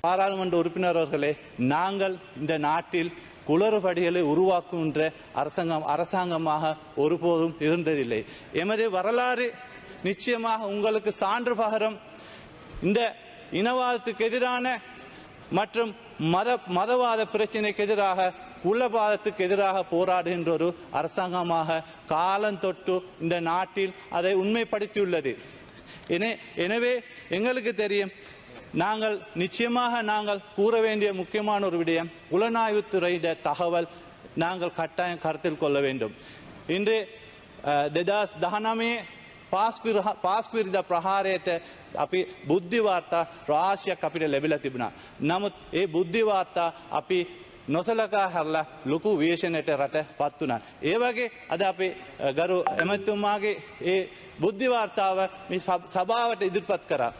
பாராளுமன்ற உறுப்பினர் அவர்களே நாங்கள் இந்த நாட்டில் குளறுபடிகளை உருவாக்குகின்ற அரசாங்கம் அரசாங்கமாக ஒருபோதும் இருந்ததில்லை. எமது வரலாறு நிச்சயமாக உங்களுக்கு சான்று பகரம். இந்த இனவாதத்துக்கு எதிரான மற்றும் மத மதவாத பிரச்சினைக்கு எதிராக குலபாதத்துக்கு எதிராக போராடுகின்ற ஒரு அரசாங்கமாக காலந்தொட்டு இந்த நாட்டில் அதை உண்மைப்படுத்தியுள்ளது. என- எனவே எங்களுக்கு தெரியும் நாங்கள் நிச்சயமாக நாங்கள் கூற வேண்டிய முக்கியமான ஒரு விடயம் புலனாய்வுத்துறையிட தகவல் நாங்கள் கட்டாயம் கருத்தில் கொள்ள வேண்டும் இன்று දෙදස් දහනමේ පාස්පිරිද ප්‍රහාරයට අපි බුද්ධිවාර්තා රාශයක් අපිට ලැබිල තිබුණා. නමුත් ඒ බුද්ධිවාර්තා අපි නොසලකා හරලා ලොකු වේශණයට රට පත් වනා. ඒ වගේ අද අපේ අ, ගරු එමතුමාගේ ඒ බුද්ධිවාර්තාව මේ සභ- සභාවට ඉදිරිපත් කරා.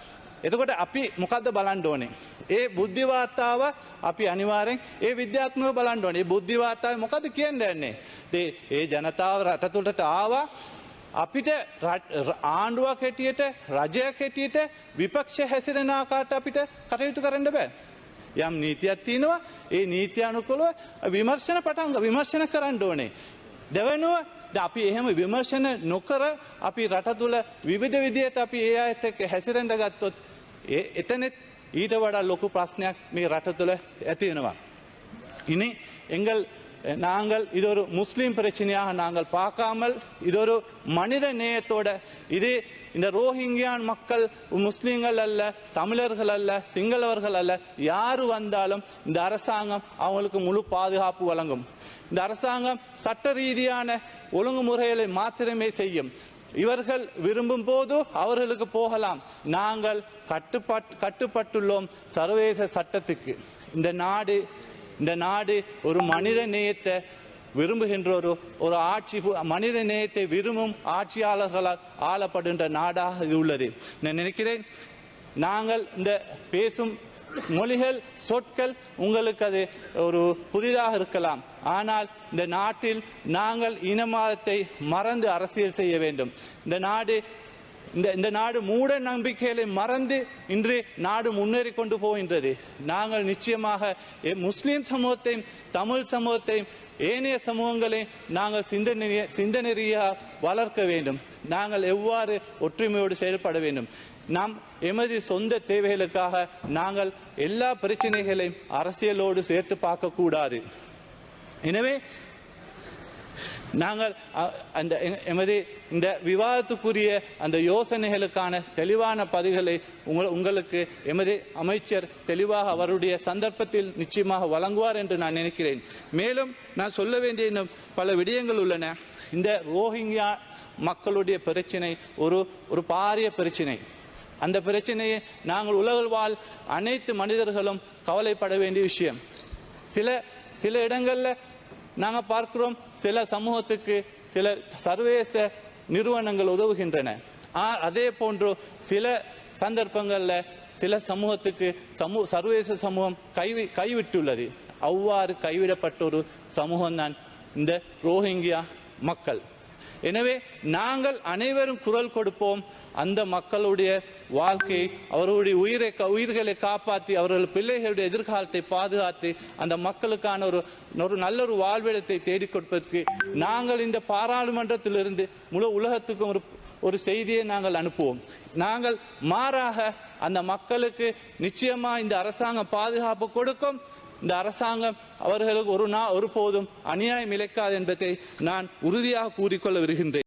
එතකොට අපි මොකක්ද බලන්ඩ ඕනේ. ඒ බුද්ධිවාර්තාව අපි අනිවාරෙන් ඒ විද්‍යාත්මක බලන්ඩ ඕනේ ඒ බුද්ධිවාර්තාව මොකද කියන්න යන්නේ. දේ ඒ ජනතාව රටතුළට ආවා අපිට රට- ර- ආණ්ඩුවක් හැටියට රජයක් හැටියට විපක්ෂ හැසිරෙන ආකාරයට අපිට කටයුතු කරන්න බෑ. යම් නීතියක් තියෙනවා ඒ නීතියනුකොළව විමර්ශන පටන් විමර්ශන කරන්න ඕනේ. දෙවනුව ද අපි එහෙම විමර්ශන නොකර අපි රට තුළ විවිධ විදියට අපි ඒ අයත් එක්ක හැසිරෙන්ඩ ගත්තොත් ඒ එතනෙත් ඊට වඩා ලොකු ප්‍රශ්නයක් මේ රට තුළ ඇතිවෙනවා. இனி எங்கள் அஹ், நாங்கள் இது ஒரு முஸ்லீம் பிரச்சனையாக நாங்கள் பார்க்காமல் இது ஒரு மனித நேயத்தோட இது இந்த ரோஹிங்கியான் மக்கள் முஸ்லீம்கள் அல்ல தமிழர்கள் அல்ல சிங்களவர்கள் அல்ல யாரு வந்தாலும் இந்த அரசாங்கம் அவங்களுக்கு முழு பாதுகாப்பு வழங்கும் இந்த அரசாங்கம் சட்ட ரீதியான ஒழுங்குமுறைகளை மாத்திரமே செய்யும் இவர்கள் விரும்பும் போது அவர்களுக்கு போகலாம். நாங்கள் கட்டுப்பாட் கட்டுப்பட்டுள்ளோம் சர்வதேச சட்டத்துக்கு. இந்த நாடு இந்த நாடு ஒரு மனித நேயத்தை விரும்புகின்ற ஒரு ஒரு ஆட்சி மனித நேயத்தை விரும்பும் ஆட்சியாளர்களால் ஆளப்படுகின்ற நாடாக இது உள்ளது. நான் நினைக்கிறேன் நாங்கள் இந்த பேசும் மொழிகள் சொற்கள் உங்களுக்கு அது ஒரு புதிதாக இருக்கலாம். ஆனால் இந்த நாட்டில் நாங்கள் இனமாதத்தை மறந்து அரசியல் செய்ய வேண்டும். இந்த நாடு இந்த இந்த நாடு மூட நம்பிக்கைகளை மறந்து இன்று நாடு முன்னேறி கொண்டு போகின்றது. நாங்கள் நிச்சயமாக எ- முஸ்லிம் சமூகத்தையும் தமிழ் சமூகத்தையும் ஏனைய சமூகங்களையும் நாங்கள் சிந்தனை சிந்தனரியாக வளர்க்க வேண்டும். நாங்கள் எவ்வாறு ஒற்றுமையோடு செயல்பட வேண்டும்? நாம் எமது சொந்த தேவைகளுக்காக நாங்கள் எல்லா பிரச்சனைகளையும் அரசியலோடு சேர்த்து பார்க்கக்கூடாது. எனவே நாங்கள் அ- அந்த எமது இந்த விவாதத்துக்குரிய அந்த யோசனைகளுக்கான தெளிவான பதில்களை உங்கள் உங்களுக்கு எமது அமைச்சர் தெளிவாக அவருடைய சந்தர்ப்பத்தில் நிச்சயமாக வழங்குவார் என்று நான் நினைக்கிறேன். மேலும் நான் சொல்ல வேண்டிய இன்னும் பல விடயங்கள் உள்ளன. இந்த ரோஹிங்கியா மக்களுடைய பிரச்சனை ஒரு ஒரு பாரிய பிரச்சனை. அந்த பிரச்சனையை நாங்கள் உலகவால் அனைத்து மனிதர்களும் கவலைப்பட வேண்டிய விஷயம். சில சில இடங்களில் நாங்கள் பார்க்கிறோம் சில சமூகத்துக்கு சில சர்வதேச நிறுவனங்கள் உதவுகின்றன. ஆ- அதே போன்று சில சந்தர்ப்பங்களில் சில சமூகத்துக்கு சமூக சர்வதேச சமூகம் கைவி கைவிட்டுள்ளது. அவ்வாறு கைவிடப்பட்ட ஒரு சமூகம்தான் இந்த ரோஹிங்கியா மக்கள். எனவே நாங்கள் அனைவரும் குரல் கொடுப்போம். அந்த மக்களுடைய வாழ்க்கை அவர்களுடைய உயிரை உயிர்களை காப்பாற்றி அவர்கள் பிள்ளைகளுடைய எதிர்காலத்தை பாதுகாத்து அந்த மக்களுக்கான ஒரு ஒரு நல்ல ஒரு வாழ்விடத்தை தேடிக் கொடுப்பதற்கு நாங்கள் இந்த பாராளுமன்றத்திலிருந்து முழு உலகத்துக்கும் ஒரு ஒரு செய்தியை நாங்கள் அனுப்புவோம். நாங்கள் மாறாக அந்த மக்களுக்கு நிச்சயமா இந்த அரசாங்கம் பாதுகாப்பு கொடுக்கும். இந்த அரசாங்கம் அவர்களுக்கு ஒரு நா ஒருபோதும் அநியாயம் இழைக்காது என்பதை நான் உறுதியாக கூறிக்கொள்ள விருகின்றேன்.